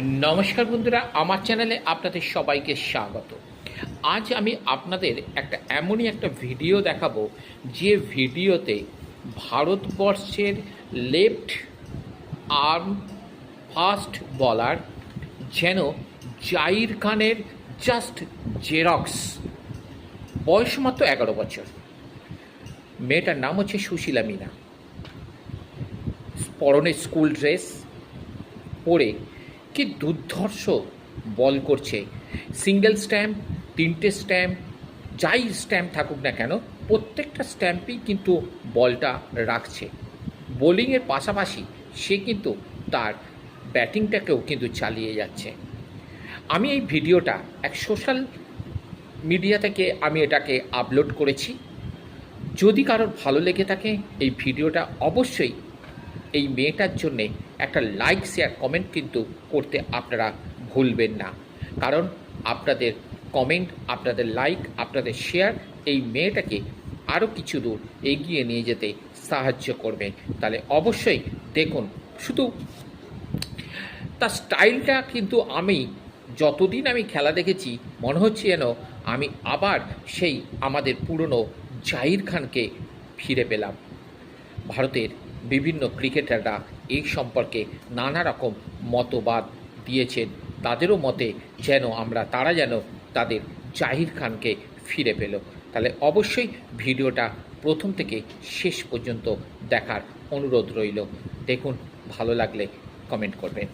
নমস্কার বন্ধুরা, আমার চ্যানেলে আপনাদের সবাইকে স্বাগত। আজ আমি আপনাদের একটা এমনই একটা ভিডিও দেখাবো, যে ভিডিওতে ভারতবর্ষের লেফট আর্ম ফাস্ট বলার যেন জাইর খানের জাস্ট জেরক্স। বয়স মাত্র এগারো বছর। মেয়েটার নাম হচ্ছে সুশীলা মিনা। পরনে স্কুল ড্রেস পরে কি দুর্ধর্ষ বল করছে। সিঙ্গেল স্ট্যাম্প তিনটে স্ট্যাম্প যাই স্ট্যাম্প থাকুক না কেন, প্রত্যেকটা স্ট্যাম্পেই কিন্তু বলটা রাখছে। বোলিংয়ের পাশাপাশি সে কিন্তু তার ব্যাটিংটাকেও কিন্তু চালিয়ে যাচ্ছে। আমি এই ভিডিওটা এক সোশ্যাল মিডিয়া থেকে আমি এটাকে আপলোড করেছি। যদি কারোর ভালো লেগে থাকে, এই ভিডিওটা অবশ্যই এই মেয়েটার জন্যে একটা লাইক শেয়ার কমেন্ট কিন্তু করতে আপনারা ভুলবেন না। কারণ আপনাদের কমেন্ট আপনাদের লাইক আপনাদের শেয়ার এই মেয়েটাকে আরও কিছু দূর এগিয়ে নিয়ে যেতে সাহায্য করবে। তাহলে অবশ্যই দেখুন, শুধু তার স্টাইলটা কিন্তু আমি যতদিন আমি খেলা দেখেছি, মনে হচ্ছে যেন আমি আবার সেই আমাদের পুরনো জাহির খানকে ফিরে পেলাম। ভারতের বিভিন্ন ক্রিকেটাররা এই সম্পর্কে নানা রকম মতবাদ দিয়েছেন। তাদেরও মতে যেন আমরা, তারা যেন তাদের জাহির খানকে ফিরে পেল। তাহলে অবশ্যই ভিডিওটা প্রথম থেকে শেষ পর্যন্ত দেখার অনুরোধ রইল। দেখুন, ভালো লাগলে কমেন্ট করবেন।